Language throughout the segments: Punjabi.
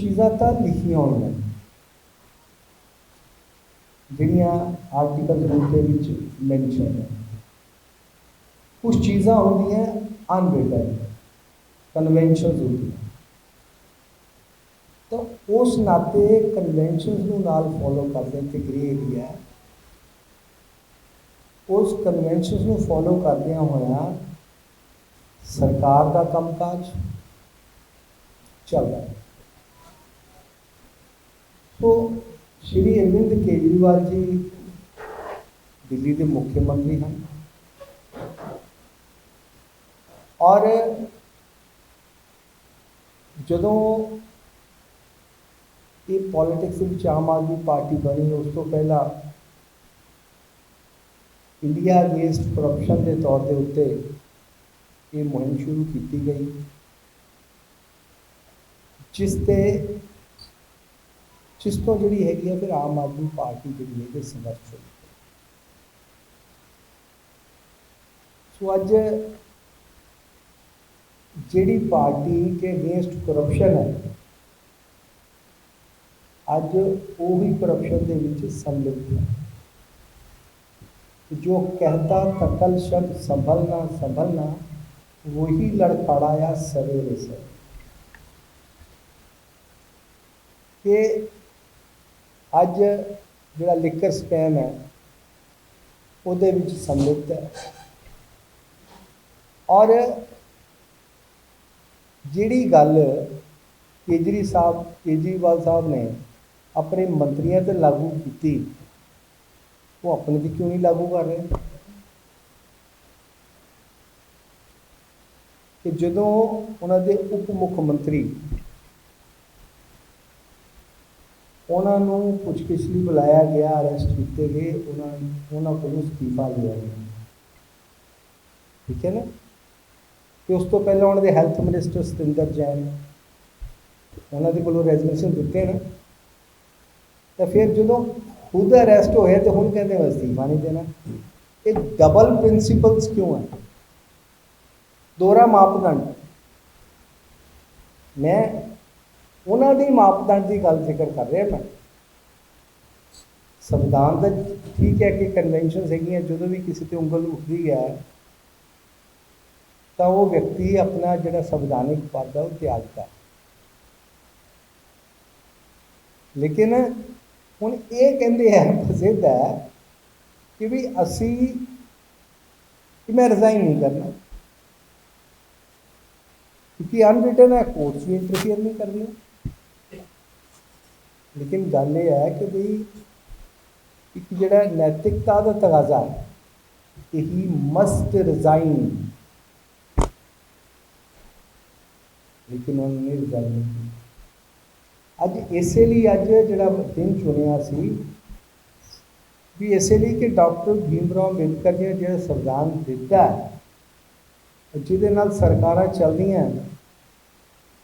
ਚੀਜ਼ਾਂ ਤਾਂ ਲਿਖੀਆਂ ਹੋਈਆਂ ਜਿਹੜੀਆਂ ਆਰਟੀਕਲ ਦੇ ਵਿੱਚ ਮੈਂਸ਼ਨ ਹੈ ਕੁਝ ਚੀਜ਼ਾਂ ਹੁੰਦੀਆਂ ਅਨਰਿਟਨ ਕਨਵੈਨਸ਼ਨਸ ਹੁੰਦੀਆਂ। ਤਾਂ ਉਸ ਨਾਤੇ ਕਨਵੈਨਸ਼ਨਸ ਨੂੰ ਨਾਲ ਫੋਲੋ ਕਰਦੇ ਤੇ ਗ੍ਰੇ ਏਰੀਆ ਹੈ ਉਸ ਕਨਵੈਨਸ਼ਨਸ ਨੂੰ ਫੋਲੋ ਕਰਦਿਆਂ ਹੋਇਆ ਸਰਕਾਰ ਦਾ ਕੰਮਕਾਜ ਚੱਲਦਾ ਹੈ। ਸੋ ਸ਼੍ਰੀ ਅਰਵਿੰਦ ਕੇਜਰੀਵਾਲ ਜੀ ਦਿੱਲੀ ਦੇ ਮੁੱਖ ਮੰਤਰੀ ਹਨ। ਔਰ ਜਦੋਂ ਇਹ ਪੋਲਿਟਿਕਸ ਵਿੱਚ ਆਮ ਆਦਮੀ ਪਾਰਟੀ ਬਣੀ, ਉਸ ਤੋਂ ਪਹਿਲਾਂ ਇੰਡੀਆ ਅਗੇਂਸਟ ਕਰਪਸ਼ਨ ਦੇ ਤੌਰ ਦੇ ਉੱਤੇ ਇਹ ਮੁਹਿੰਮ ਸ਼ੁਰੂ ਕੀਤੀ ਗਈ, ਜਿਸ ਤੇ ਜਿਸ ਤੋਂ ਜਿਹੜੀ ਹੈਗੀ ਆ ਫਿਰ ਆਮ ਆਦਮੀ ਪਾਰਟੀ ਜਿਹੜੀ ਹੈ ਇਹ ਸੰਘਰਸ਼ ਹੋਈ ਸੋ ਅੱਜ ਜਿਹੜੀ ਪਾਰਟੀ ਕੇ ਅਗੇਂਸਟ ਕਰਪਸ਼ਨ ਹੈ ਅੱਜ ਉਹ ਵੀ ਕਰਪਸ਼ਨ ਦੇ ਵਿੱਚ ਸੰਲਿਪਤ ਹੈ जो कहता तकल शब्द संभलना संभलना वही लड़खड़ाया सवेरे से ਕਿ ਅੱਜ ਜਿਹੜਾ ਲਿਕਰ ਸਕੈਮ ਹੈ, ਉਹਦੇ ਵਿੱਚ ਸੰਲਿਪਤ ਹੈ। ਔਰ ਜਿਹੜੀ ਗੱਲ ਕੇਜਰੀ ਸਾਹਿਬ, ਕੇਜਰੀਵਾਲ ਸਾਹਿਬ ਨੇ ਆਪਣੇ ਮੰਤਰੀਆਂ ਤੇ ਲਾਗੂ ਕੀਤੀ, ਉਹ ਆਪਣੇ ਤੇ ਕਿਉਂ ਨਹੀਂ ਲਾਗੂ ਕਰ ਰਹੇ? ਕਿ ਜਦੋਂ ਉਹਨਾਂ ਦੇ ਉਪ ਮੁੱਖ ਮੰਤਰੀ ਉਹਨਾਂ ਨੂੰ ਪੁੱਛਗਿੱਛ ਲਈ ਬੁਲਾਇਆ ਗਿਆ ਅਰੈਸਟ ਕੀਤੇ ਗਏ, ਉਹਨਾਂ ਉਹਨਾਂ ਕੋਲੋਂ ਅਸਤੀਫਾ ਲਿਆ ਗਿਆ। ਠੀਕ ਹੈ ਨਾ? ਤੇ ਉਸ ਤੋਂ ਪਹਿਲਾਂ ਉਹਨਾਂ ਦੇ ਹੈਲਥ ਮਿਨਿਸਟਰ ਸਤਿੰਦਰ ਜੈਨ, ਉਹਨਾਂ ਦੇ ਕੋਲੋਂ ਰੈਜ਼ਿਗਨੇਸ਼ਨ ਦਿੱਤੇ ਨਾ। ਤਾਂ ਫਿਰ ਜਦੋਂ ਖੁਦ ਅਰੈਸਟ ਹੋਏ ਤੇ ਹੁਣ ਕਹਿੰਦੇ ਅਸਤੀਫਾ ਨਹੀਂ ਦੇਣਾ। ਇਹ ਡਬਲ ਪ੍ਰਿੰਸੀਪਲਸ ਕਿਉਂ ਹੈ? ਦੋਹਰਾ ਮਾਪਦੰਡ। ਮੈਂ ਉਹਨਾਂ ਦੀ ਮਾਪਦੰਡ ਦੀ ਗੱਲ ਜ਼ਿਕਰ ਕਰ ਰਿਹਾ ਮੈਂ। ਸੰਵਿਧਾਨ ਦਾ ਠੀਕ ਹੈ ਕਿ ਕਨਵੈਨਸ਼ਨ ਹੈਗੀਆਂ, ਜਦੋਂ ਵੀ ਕਿਸੇ ਤੇ ਉਂਗਲ ਉੱਠਦੀ ਹੈ, ਤਾਂ ਉਹ ਵਿਅਕਤੀ ਆਪਣਾ ਜਿਹੜਾ ਸੰਵਿਧਾਨਿਕ ਪਦ ਹੈ ਉਹ ਤਿਆਗਦਾ ਲੇਕਿਨ ਹੁਣ ਇਹ ਕਹਿੰਦੇ ਹੈ ਪ੍ਰਸਿੱਧ ਹੈ ਕਿ ਵੀ ਅਸੀਂ, ਕਿ ਮੈਂ ਰਿਜ਼ਾਈਨ ਨਹੀਂ ਕਰਨਾ। ਕਿਉਂਕਿ ਅਨਰਿਟਨ ਹੈ ਕੋਰਟਸ ਵੀ ਇੰਟਰਫੀਅਰ ਨਹੀਂ ਕਰਨੀ ਲੇਕਿਨ ਗੱਲ ਇਹ ਹੈ ਕਿ ਵੀ ਇੱਕ ਜਿਹੜਾ ਨੈਤਿਕਤਾ ਦਾ ਤਗਾਜ਼ਾ ਹੈ ਕਿ ਹੀ ਮਸਟ ਰਿਜ਼ਾਈਨ ਲੇਕਿਨ ਉਹਨੇ ਨਹੀਂ ਰਿਜ਼ਾਈਨ ਅੱਜ ਇਸੇ ਲਈ ਅੱਜ ਜਿਹੜਾ ਦਿਨ ਚੁਣਿਆ ਸੀ, ਵੀ ਇਸੇ ਲਈ ਕਿ ਡਾਕਟਰ ਭੀਮਰਾਓ ਅੰਬੇਦਕਰ ਜੀ ਨੇ ਜਿਹੜਾ ਸੰਵਿਧਾਨ ਦਿੱਤਾ ਜਿਹਦੇ ਨਾਲ ਸਰਕਾਰਾਂ ਚੱਲਦੀਆਂ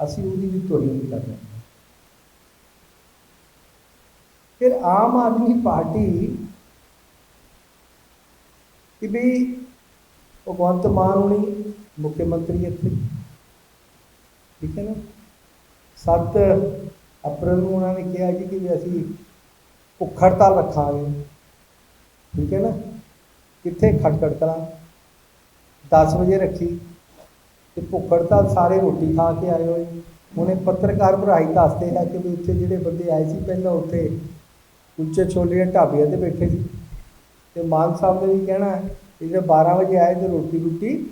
ਅਸੀਂ ਉਹਦੀ ਵੀ ਤੋਹੀਨ ਨਹੀਂ ਕਰਦੇ ਹਾਂ ਫਿਰ ਆਮ ਆਦਮੀ ਪਾਰਟੀ ਕਿ ਵੀ ਭਗਵੰਤ ਮਾਨ ਹੋਣੀ, ਮੁੱਖ ਮੰਤਰੀ ਇੱਥੇ। ਠੀਕ ਹੈ ਨਾ? ਸੱਤ ਅਪ੍ਰੈਲ ਨੂੰ ਉਹਨਾਂ ਨੇ ਕਿਹਾ ਜੀ ਕਿ ਵੀ ਅਸੀਂ ਭੁੱਖ ਹੜਤਾਲ ਰੱਖਾਂਗੇ। ਠੀਕ ਹੈ ਨਾ? ਕਿੱਥੇ ਖਟਖੜ ਕਰਾਂ? 10 ਵਜੇ ਰੱਖੀ। ਤੇ ਭੁੱਖ ਹੜਤਾਲ ਸਾਰੇ ਰੋਟੀ ਖਾ ਕੇ ਆਏ ਹੋਏ। ਉਹਨੇ ਪੱਤਰਕਾਰ ਭਰਾਈ ਦੱਸਦੇ ਹੈ ਕਿ ਵੀ ਉੱਥੇ ਜਿਹੜੇ ਬੰਦੇ ਆਏ ਸੀ ਪਹਿਲਾਂ ਉੱਥੇ ਉੱਚੇ ਛੋਲੇ ਢਾਬਿਆਂ ਤੇ ਬੈਠੇ ਸੀ। ਤੇ ਮਾਨ ਸਾਹਿਬ ਨੇ ਵੀ ਕਹਿਣਾ ਕਿ ਜਿਹੜੇ 12 ਵਜੇ ਆਏ ਤੇ ਰੋਟੀ ਰੋਟੀ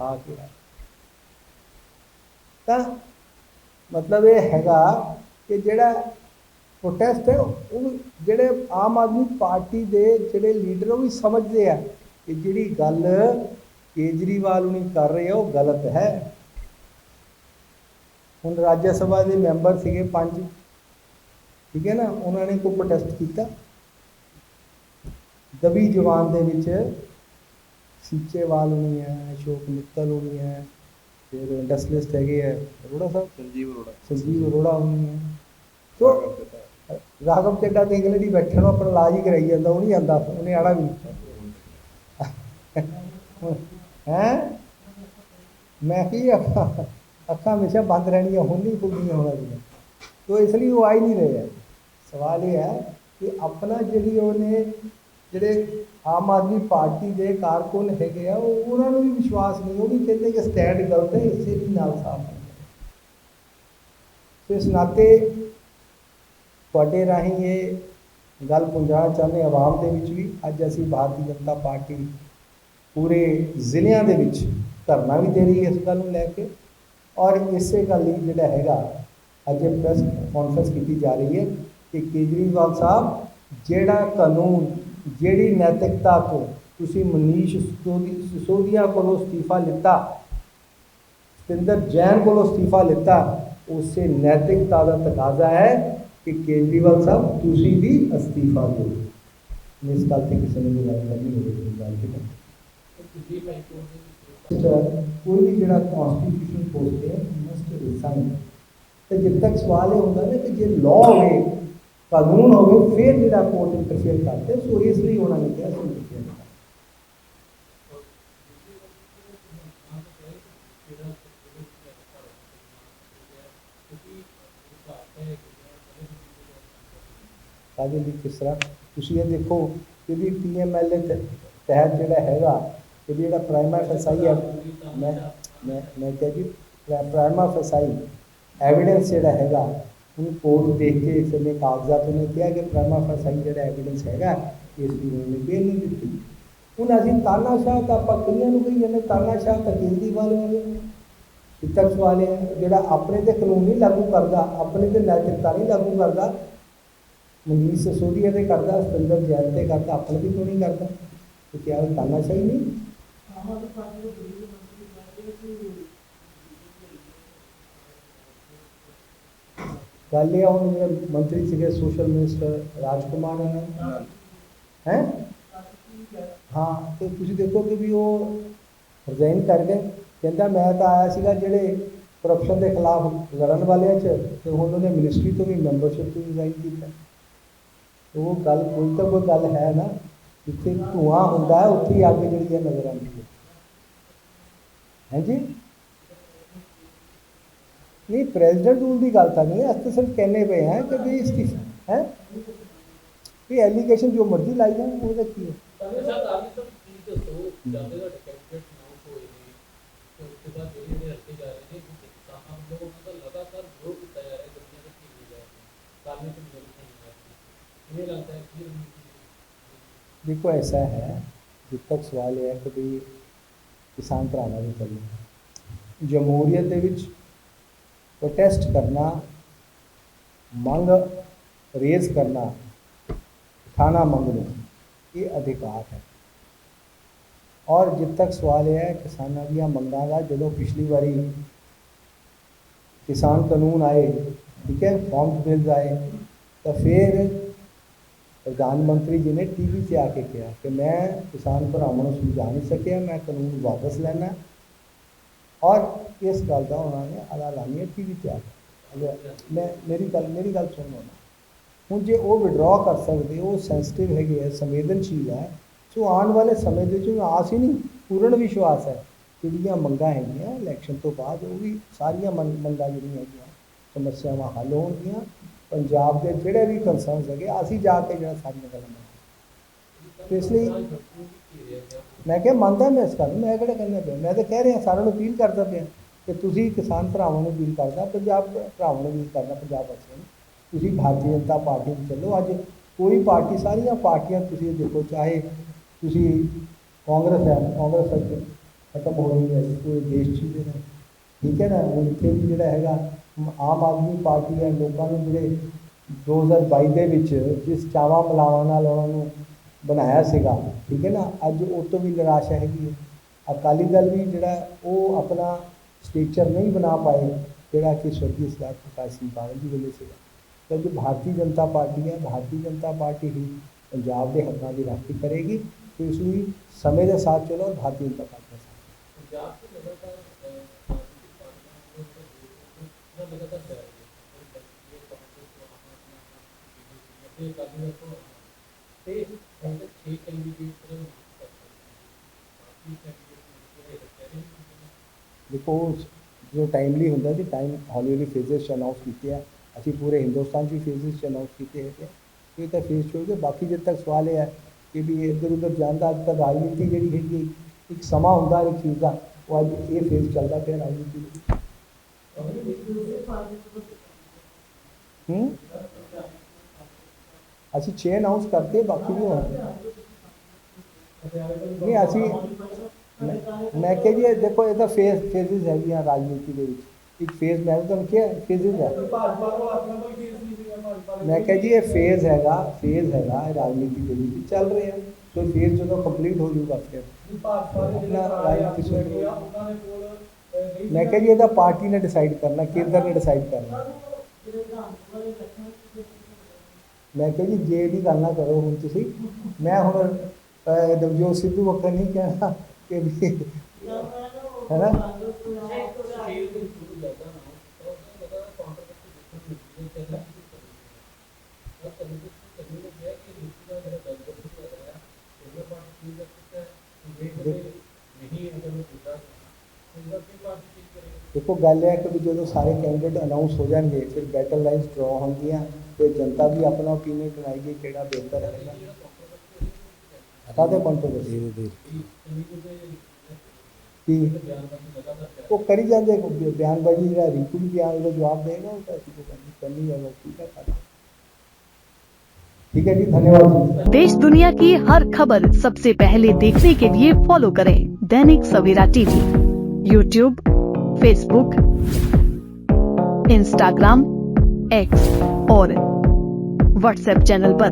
ਆ ਕੇ ਆਏ। ਤਾਂ ਮਤਲਬ ਇਹ ਹੈਗਾ ਕਿ ਜਿਹੜਾ ਪ੍ਰੋਟੈਸਟ ਹੈ, ਉਹ ਜਿਹੜੇ ਆਮ ਆਦਮੀ ਪਾਰਟੀ ਦੇ ਜਿਹੜੇ ਲੀਡਰ ਉਹ ਵੀ ਸਮਝਦੇ ਆ ਕਿ ਜਿਹੜੀ ਗੱਲ ਕੇਜਰੀਵਾਲ ਨੂੰ ਕਰ ਰਹੇ ਆ, ਉਹ ਗਲਤ ਹੈ। ਹੁਣ ਰਾਜ ਸਭਾ ਦੇ ਮੈਂਬਰ ਸੀਗੇ ਪੰਜ। ਠੀਕ ਹੈ ਨਾ? ਉਹਨਾਂ ਨੇ ਕੋ ਪ੍ਰੋਟੈਸਟ ਕੀਤਾ। ਦਬੀ ਜਵਾਨ ਦੇ ਵਿੱਚ ਸੀਚੇਵਾਲ ਹੋਣੀ ਹੈ ਅਸ਼ੋਕ ਮਿੱਤਲ ਹੋਣੀ ਹੈ ਫਿਰ ਇੰਡਸਟਰੀਲਿਸਟ ਹੈਗੇ ਆ ਅਰੋੜਾ ਸਾਹਿਬ? ਸੰਜੀਵ ਅਰੋੜਾ। ਸੰਜੀਵ ਅਰੋੜਾ ਹੋਣੀ ਹੈ। ਸੋ ਰਾਘਵ ਚੱਡਾ ਤੇ ਇੰਗਲੈਂਡ ਹੀ ਬੈਠੇ ਨੂੰ ਆਪਣਾ ਇਲਾਜ ਹੀ ਕਰਾਈ ਜਾਂਦਾ ਉਹ ਨਹੀਂ ਜਾਂਦਾ ਉਹਨੇ ਆੜਾ ਵੀ ਹੈ? ਮੈਂ ਕੀ ਅੱਖਾਂ ਅੱਖਾਂ ਹਮੇਸ਼ਾ ਬੰਦ ਰਹਿਣੀਆਂ ਹੁਣ ਨਹੀਂ ਖੁੱਲਣੀਆਂ ਹੋਣਾ ਜੀ। ਤੋ ਇਸ ਲਈ ਉਹ ਆ ਹੀ ਨਹੀਂ ਰਹੇ। ਸਵਾਲ ਇਹ ਹੈ ਕਿ ਆਪਣਾ ਜਿਹੜੀ ਉਹਨੇ ਜਿਹੜੇ ਆਮ ਆਦਮੀ ਪਾਰਟੀ ਦੇ ਕਾਰਕੁਨ ਹੈਗੇ ਆ ਉਹ ਉਹਨਾਂ ਨੂੰ ਵੀ ਵਿਸ਼ਵਾਸ ਨਹੀਂ ਉਹ ਵੀ ਕਹਿੰਦੇ ਕਿ ਸਟੈਂਡ ਗਲਤ ਹੈ ਇਸੇ ਲਈ ਨਾਲ ਸਾਫ਼ ਹੈ ਸੋ ਇਸ ਨਾਤੇ ਤੁਹਾਡੇ ਰਾਹੀਂ ਇਹ ਗੱਲ ਪਹੁੰਚਾਉਣਾ ਚਾਹੁੰਦੇ ਹਾਂ ਆਵਾਮ ਦੇ ਵਿੱਚ ਵੀ ਅੱਜ ਅਸੀਂ ਭਾਰਤੀ ਜਨਤਾ ਪਾਰਟੀ ਪੂਰੇ ਜ਼ਿਲ੍ਹਿਆਂ ਦੇ ਵਿੱਚ ਧਰਨਾ ਵੀ ਦੇ ਰਹੀ ਹੈ ਇਸ ਗੱਲ ਨੂੰ ਲੈ ਕੇ ਔਰ ਇਸੇ ਗੱਲ ਲਈ ਜਿਹੜਾ ਹੈਗਾ ਅੱਜ ਇਹ ਪ੍ਰੈਸ ਕਾਨਫਰੰਸ ਕੀਤੀ ਜਾ ਰਹੀ ਹੈ ਕਿ ਕੇਜਰੀਵਾਲ ਸਾਹਿਬ ਜਿਹੜਾ ਕਾਨੂੰਨ ਜਿਹੜੀ ਨੈਤਿਕਤਾ ਤੋਂ ਤੁਸੀਂ ਮਨੀਸ਼ ਸਿਸੋਦੀ- ਸਿਸੋਦੀਆ ਕੋਲੋਂ ਅਸਤੀਫਾ ਲਿੱਤਾ ਸਤਿੰਦਰ ਜੈਨ ਕੋਲੋਂ ਅਸਤੀਫਾ ਲਿੱਤਾ ਉਸੇ ਨੈਤਿਕਤਾ ਦਾ ਤਕਾਜ਼ਾ ਹੈ ਕਿ ਕੇਜਰੀਵਾਲ ਸਾਹਿਬ ਤੁਸੀਂ ਵੀ ਅਸਤੀਫਾ ਦਿਓ ਇਸ ਗੱਲ ਤੇ ਕਿਸੇ ਨੇ ਵੀ ਗੱਲ ਕਰਨੀ ਹੋਵੇ ਤਾਂ ਗੱਲ ਤੇ ਕੋਈ ਵੀ ਜਿਹੜਾ ਕਨਸਟੀਟਿਊਸ਼ਨ ਪੋਸਟ ਹੈ ਮਸਟ ਰਿਜ਼ਾਈਨ ਤੇ ਜਦ ਤੱਕ ਸਵਾਲ ਇਹ ਹੁੰਦਾ ਨਾ ਕਿ ਜੇ ਲਾਅ ਹੋਵੇ ਕਾਨੂੰਨ ਹੋਵੇ, ਫਿਰ ਜਿਹੜਾ ਕੋਰਟ ਇੰਟਰਫੇਅਰ ਕਰਦੇ, ਸੋ ਇਸ ਲਈ ਉਹਨਾਂ ਨੇ ਕਿਹਾ ਸੀ ਇੰਟਰਫੇਅਰ ਕਰਨਾ ਕਾਜਲ ਕਿਸ ਤਰ੍ਹਾਂ? ਤੁਸੀਂ ਇਹ ਦੇਖੋ ਕਿ ਵੀ ਪੀਐਮਐਲਏ ਤਹਿਤ ਜਿਹੜਾ ਹੈਗਾ ਕਿ ਜਿਹੜਾ ਪ੍ਰਾਈਮਾ ਫਸਾਈ ਹੈ, ਮੈਂ ਮੈਂ ਮੈਂ ਕਿਹਾ ਜੀ ਪ੍ਰਾਈਮਾ ਫਸਾਈ ਐਵੀਡੈਂਸ ਜਿਹੜਾ ਹੈਗਾ ਉਹਨੂੰ ਕੋਰਟ ਦੇਖ ਕੇ ਇਸ ਨੇ ਕਾਗਜ਼ਾਤ ਨੇ ਕਿਹਾ ਕਿ ਪ੍ਰਾਈਮਾ ਫਸਾਈ ਜਿਹੜਾ ਐਵੀਡੈਂਸ ਹੈਗਾ, ਇਸ ਦੀ ਉਹਨੇ ਬੇਲ ਨਹੀਂ ਦਿੱਤੀ। ਹੁਣ ਅਸੀਂ ਤਾਨਾਸ਼ਾਹ ਤਾਂ ਆਪਾਂ ਕਈਆਂ ਨੂੰ ਕਹੀ ਜਾਂਦੇ ਤਾਨਾਸ਼ਾਹ ਤਾਂ ਕੇਜਰੀਵਾਲ ਹੋਵੇ ਤੱਕ ਸਵਾਲ ਇਹ ਜਿਹੜਾ ਆਪਣੇ ਤੇ ਕਾਨੂੰਨ ਨਹੀਂ ਲਾਗੂ ਕਰਦਾ, ਆਪਣੇ ਤੇ ਨੈਤਿਕਤਾ ਨਹੀਂ ਲਾਗੂ ਕਰਦਾ ਮਨੀਸ਼ ਸਸੋਦੀਆ ਤੇ ਕਰਦਾ, ਸਤਿੰਦਰ ਜੈਨ ਤੇ ਕਰਦਾ, ਆਪਣੇ ਵੀ ਕਿਉਂ ਨਹੀਂ ਕਰਦਾ? ਤੇ ਕਿਹਾ ਤਾਨਾਸ਼ਾਹੀ ਨਹੀਂ। ਗੱਲ ਇਹ ਆ ਹੁਣ ਜਿਹੜੇ ਮੰਤਰੀ ਸੀਗੇ ਸੋਸ਼ਲ ਮਿਨਿਸਟਰ ਰਾਜਕੁਮਾਰ ਨੇ? ਹੈ? ਹਾਂ, ਤੇ ਤੁਸੀਂ ਦੇਖੋ ਕਿ ਵੀ ਉਹ ਰਿਜ਼ਾਈਨ ਕਰ ਗਏ। ਕਹਿੰਦਾ ਮੈਂ ਤਾਂ ਆਇਆ ਸੀਗਾ ਜਿਹੜੇ ਕਰਪਸ਼ਨ ਦੇ ਖਿਲਾਫ ਲੜਨ ਵਾਲਿਆਂ 'ਚ, ਤੇ ਹੁਣ ਉਹਨੇ ਮਿਨਿਸਟਰੀ ਤੋਂ ਵੀ ਮੈਂਬਰਸ਼ਿਪ ਤੋਂ ਰਿਜ਼ਾਈਨ ਕੀਤਾ। ਉਹ ਗੱਲ ਕੋਈ ਤਾਂ ਕੋਈ ਗੱਲ ਹੈ ਨਾ, ਜਿੱਥੇ ਧੂਆਂ ਹੁੰਦਾ ਹੈ, ਉੱਥੇ ਹੀ ਅੱਗ ਜਿਹੜੀ ਹੈ ਨਜ਼ਰ ਆਉਂਦੀ ਹੈ। ਹਾਂਜੀ ਨਹੀਂ ਪ੍ਰੈਜ਼ੀਡੈਂਟ ਰੂਲ ਦੀ ਗੱਲ ਤਾਂ ਨਹੀਂ ਹੈ ਅਸੀਂ ਤਾਂ ਸਿਰਫ ਕਹਿੰਦੇ ਪਏ ਹਾਂ ਕਿ ਵੀ ਇਸਤੀਫਾ ਹੈ ਇਹ ਐਲੀਗੇਸ਼ਨ ਜੋ ਮਰਜ਼ੀ ਲਾਈ ਜਾਣ ਉਹਦਾ ਕੀ ਹੈ ਸਾਡੇ ਸਾਥ ਆਪ ਤਾਂ ਕੀ ਦੱਸੋ ਜਾਂਦੇ ਦਾ ਕੈਂਡੀਡੇਟ ਨਾਮ ਹੋਏ ਨੇ ਤੇ ਉਸ ਤੋਂ ਬਾਅਦ ਜਿਹੜੇ ਜਿਹੜੇ ਹੱਥੇ ਜਾ ਰਹੇ ਨੇ ਕਿ ਕਿਸਾਨਾਂ ਨੂੰ ਉਹਨਾਂ ਦਾ ਲਗਾਤਾਰ ਵਿਰੋਧ ਕੀਤਾ ਜਾ ਰਿਹਾ ਹੈ ਦੁਨੀਆ ਦੇ ਕੀ ਹੋ ਰਿਹਾ ਹੈ ਕਾਰਨ ਤੋਂ ਮਿਲ ਨਹੀਂ ਰਿਹਾ ਇਹ ਲੱਗਦਾ ਹੈ ਕਿ ਇਹ देखो ऐसा है जब तक सवाल ਇਹ ਹੈ ਕਿ ਵੀ ਕਿਸਾਨ ਭਰਾਵਾਂ ਦੀ ਕਰੀ ਜਮਹੂਰੀਅਤ ਦੇ ਵਿੱਚ ਪ੍ਰੋਟੈਸਟ ਕਰਨਾ, ਮੰਗ ਰੇਜ਼ ਕਰਨਾ ਉਠਾਣਾ ਮੰਗਣਾ, ਇਹ ਅਧਿਕਾਰ ਹੈ। ਔਰ ਜਦ ਤੱਕ ਸਵਾਲ ਇਹ ਹੈ, ਕਿਸਾਨਾਂ ਦੀਆਂ ਮੰਗਾਂ ਦਾ ਜਦੋਂ ਪਿਛਲੀ ਵਾਰੀ ਕਿਸਾਨ ਕਾਨੂੰਨ ਆਏ, ਠੀਕ ਹੈ ਫਾਰਮ ਬਿਲਸ ਆਏ, ਤਾਂ ਫਿਰ ਪ੍ਰਧਾਨ ਮੰਤਰੀ ਜੀ ਨੇ ਟੀਵੀ 'ਤੇ ਆ ਕੇ ਕਿਹਾ ਕਿ ਮੈਂ ਕਿਸਾਨ ਭਰਾਵਾਂ ਨੂੰ ਸਮਝਾ ਨਹੀਂ ਸਕਿਆ, ਮੈਂ ਕਾਨੂੰਨ ਵਾਪਸ ਲੈਣਾ। ਔਰ ਇਸ ਗੱਲ ਦਾ ਉਹਨਾਂ ਨੇ ਅਲਾ ਲਾਣੀ ਟੀਵੀ ਮੈਂ, ਮੇਰੀ ਗੱਲ ਮੇਰੀ ਗੱਲ ਸੁਣੋ ਹੁਣ ਜੇ ਉਹ ਵਿਡਰਾ ਕਰ ਸਕਦੇ, ਉਹ ਸੈਂਸਿਟਿਵ ਹੈਗੇ ਆ, ਸੰਵੇਦਨਸ਼ੀਲ ਹੈ ਸੋ ਆਉਣ ਵਾਲੇ ਸਮੇਂ ਦੇ ਵਿੱਚ ਆਸ ਹੀ ਨਹੀਂ, ਪੂਰਨ ਵਿਸ਼ਵਾਸ ਹੈ। ਜਿਹੜੀਆਂ ਮੰਗਾਂ ਹੈਗੀਆਂ ਇਲੈਕਸ਼ਨ ਤੋਂ ਬਾਅਦ ਉਹ ਵੀ ਸਾਰੀਆਂ ਮੰਗ- ਮੰਗਾਂ ਜਿਹੜੀਆਂ ਹੈਗੀਆਂ, ਸਮੱਸਿਆਵਾਂ ਹੱਲ ਹੋਣਗੀਆਂ। ਪੰਜਾਬ ਦੇ ਜਿਹੜੇ ਵੀ ਕੰਸਰਨਸ ਹੈਗੇ, ਅਸੀਂ ਜਾ ਕੇ ਜਿਹੜਾ ਸਾਰੀਆਂ ਗੱਲਾਂ ਮੰਗਾਂਗੇ। ਤੇ ਇਸ ਲਈ ਮੈਂ ਕਿਹਾ, ਮੰਨਦਾ ਮੈਂ ਇਸ ਗੱਲ ਨੂੰ। ਮੈਂ ਕਿਹੜਾ ਕਹਿੰਦਾ ਪਿਆ? ਮੈਂ ਤਾਂ ਕਹਿ ਰਿਹਾ, ਸਾਰਿਆਂ ਨੂੰ ਅਪੀਲ ਕਰਦਾ ਪਿਆ ਕਿ ਤੁਸੀਂ ਕਿਸਾਨ ਭਰਾਵਾਂ ਨੂੰ ਅਪੀਲ ਕਰਦਾ, ਪੰਜਾਬ ਭਰਾਵਾਂ ਨੂੰ ਅਪੀਲ ਕਰਦਾ, ਪੰਜਾਬ ਵਾਸੀਆਂ ਨੂੰ। ਤੁਸੀਂ ਭਾਰਤੀ ਜਨਤਾ ਪਾਰਟੀ ਵਿੱਚ ਚੱਲੋ। ਅੱਜ ਕੋਈ ਪਾਰਟੀ, ਸਾਰੀਆਂ ਪਾਰਟੀਆਂ ਤੁਸੀਂ ਦੇਖੋ, ਚਾਹੇ ਤੁਸੀਂ ਕਾਂਗਰਸ ਹੈ, ਕਾਂਗਰਸ ਅੱਜ ਖਤਮ ਹੋ ਰਹੀ ਹੈ ਪੂਰੇ ਦੇਸ਼ 'ਚ ਹੀ ਠੀਕ ਹੈ ਨਾ? ਉਹ ਇੱਥੇ ਵੀ ਜਿਹੜਾ ਹੈਗਾ, ਆਮ ਆਦਮੀ ਪਾਰਟੀ ਹੈ, ਲੋਕਾਂ ਨੂੰ ਜਿਹੜੇ 2022 ਦੇ ਵਿੱਚ ਜਿਸ ਚਾਵਾਂ ਮਲਾਵਾਂ ਨਾਲ ਉਹਨਾਂ ਨੂੰ ਬਣਾਇਆ ਸੀਗਾ ਠੀਕ ਹੈ ਨਾ ਅੱਜ ਉਹ ਤੋਂ ਵੀ ਨਿਰਾਸ਼ਾ ਹੈਗੀ ਹੈ ਅਕਾਲੀ ਦਲ ਵੀ ਜਿਹੜਾ ਉਹ ਆਪਣਾ ਸਟੇਚਰ ਨਹੀਂ ਬਣਾ ਪਾਏ ਜਿਹੜਾ ਕਿ ਸਵਰਗੀ ਸਰਦਾਰ ਪ੍ਰਕਾਸ਼ ਸਿੰਘ ਬਾਦਲ ਜੀ ਵੇਲੇ ਸੀਗਾ ਕਿਉਂਕਿ ਭਾਰਤੀ ਜਨਤਾ ਪਾਰਟੀ ਹੈ ਭਾਰਤੀ ਜਨਤਾ ਪਾਰਟੀ ਹੀ ਪੰਜਾਬ ਦੇ ਹੱਕਾਂ ਦੀ ਰਾਖੀ ਕਰੇਗੀ ਤੇ ਇਸ ਲਈ ਸਮੇਂ ਦੇ ਸਾਥ ਚਲੋ ਔਰ ਭਾਰਤੀ ਜਨਤਾ ਪਾਰਟੀ ਦੇ ਸਾਥ ਪੰਜਾਬ ਤੋਂ ਲਗਾਤਾਰ ਅਹ, ਰਾਜਨੀਤਿਕ ਪਾਰਟੀਆਂ ਨੂੰ ਜਿਹੜਾ ਲਗਾਤਾਰ ਜਾ ਰਹੀ ਹੈ ਇਹ ਕਾਂਗਰਸ ਤੋਂ ਦੇਖੋ, ਜੋ ਟਾਈਮਲੀ ਹੁੰਦਾ ਸੀ ਟਾਈਮ ਹੌਲੀ ਹੌਲੀ ਫੇਜ਼ਸ ਚ ਅਨਾਉਂਸ ਕੀਤੇ ਆ। ਅਸੀਂ ਪੂਰੇ ਹਿੰਦੁਸਤਾਨ 'ਚ ਵੀ ਫੇਜ਼ਿਸ 'ਚ ਅਨਾਉਂਸ ਕੀਤੇ ਹੈਗੇ ਆ। ਇਹ ਤਾਂ ਫੇਜ਼ ਚੋਂ ਗਏ ਬਾਕੀ ਜਦ ਤੱਕ ਸਵਾਲ ਇਹ ਹੈ ਕਿ ਵੀ ਇੱਧਰ ਉੱਧਰ ਜਾਂਦਾ ਅੱਜ ਤੱਕ ਰਾਜਨੀਤੀ ਜਿਹੜੀ ਹੈਗੀ ਇੱਕ ਸਮਾਂ ਹੁੰਦਾ ਇੱਕ ਚੀਜ਼ ਦਾ, ਉਹ ਅੱਜ ਇਹ ਫੇਜ਼ ਚੱਲਦਾ ਪਿਆ ਰਾਜਨੀਤੀ ਦੇ ਹੂੰ? ਅਸੀਂ 6 ਅਨਾਉਂਸ ਕਰਤੇ, ਬਾਕੀ ਵੀ ਹੋਣਗੇ। ਨਹੀਂ, ਅਸੀਂ ਮੈਂ- ਕਿਹਾ ਜੀ, ਇਹ ਦੇਖੋ ਇਹਦਾ ਤਾਂ ਫੇਜ਼ਿਸ ਹੈਗੀਆਂ ਰਾਜਨੀਤੀ ਦੇ ਵਿੱਚ। ਇੱਕ ਫੇਜ਼ ਮੈਂ ਤੁਹਾਨੂੰ ਕਿਹਾ ਫੇਜ਼ਿਸ ਹੈ। ਮੈਂ ਕਿਹਾ ਜੀ, ਇਹ ਫੇਜ਼ ਹੈਗਾ ਫੇਜ਼ ਹੈਗਾ ਰਾਜਨੀਤੀ ਦੇ ਵਿੱਚ ਚੱਲ ਰਿਹਾ ਸੋ ਫੇਜ਼ ਜਦੋਂ ਕੰਪਲੀਟ ਹੋ ਜਾਊਗਾ, ਫਿਰ ਮੈਂ ਕਿਹਾ ਜੀ, ਇਹਦਾ ਪਾਰਟੀ ਨੇ ਡਿਸਾਈਡ ਕਰਨਾ ਕੇਂਦਰ ਨੇ ਡਿਸਾਈਡ ਕਰਨਾ। ਮੈਂ ਕਿਹਾ ਜੀ, ਜੇ ਦੀ ਗੱਲ ਨਾ ਕਰੋ ਹੁਣ ਤੁਸੀਂ, ਮੈਂ ਹੁਣ ਅਹ, ਨਵਜੋਤ ਸਿੱਧੂ ਵਕਤ ਨਹੀਂ ਕਹਿਣਾ ਕਿ ਵੀ ਹੈ ਨਾ ਦੇਖੋ ਗੱਲ ਇਹ ਹੈ ਕਿ ਵੀ ਜਦੋਂ ਸਾਰੇ ਕੈਂਡੀਡੇਟ ਅਨਾਉਂਸ ਹੋ ਜਾਣਗੇ ਫਿਰ ਬੈਟਲ ਲਾਈਨਸ ਡਰਾ ਹੋਣਗੀਆਂ ਤੇ ਜਨਤਾ ਵੀ ਆਪਣਾ ਓਪੀਨੀਅਨ ਬਣਾਏਗੀ ਕਿਹੜਾ ਬਿਹਤਰ ਹੈਗਾ हटा दे कंट्रोवर्सी धीरे धीरे। वो करी जाते बयानबाजी रहा रिंकू भी बयान का जवाब देगा करनी है ठीक है ठीक है जी धन्यवाद देश दुनिया की हर खबर सबसे पहले देखने के लिए फॉलो करें Dainik Savera TV YouTube Facebook Instagram X और व्हाट्सएप चैनल पर।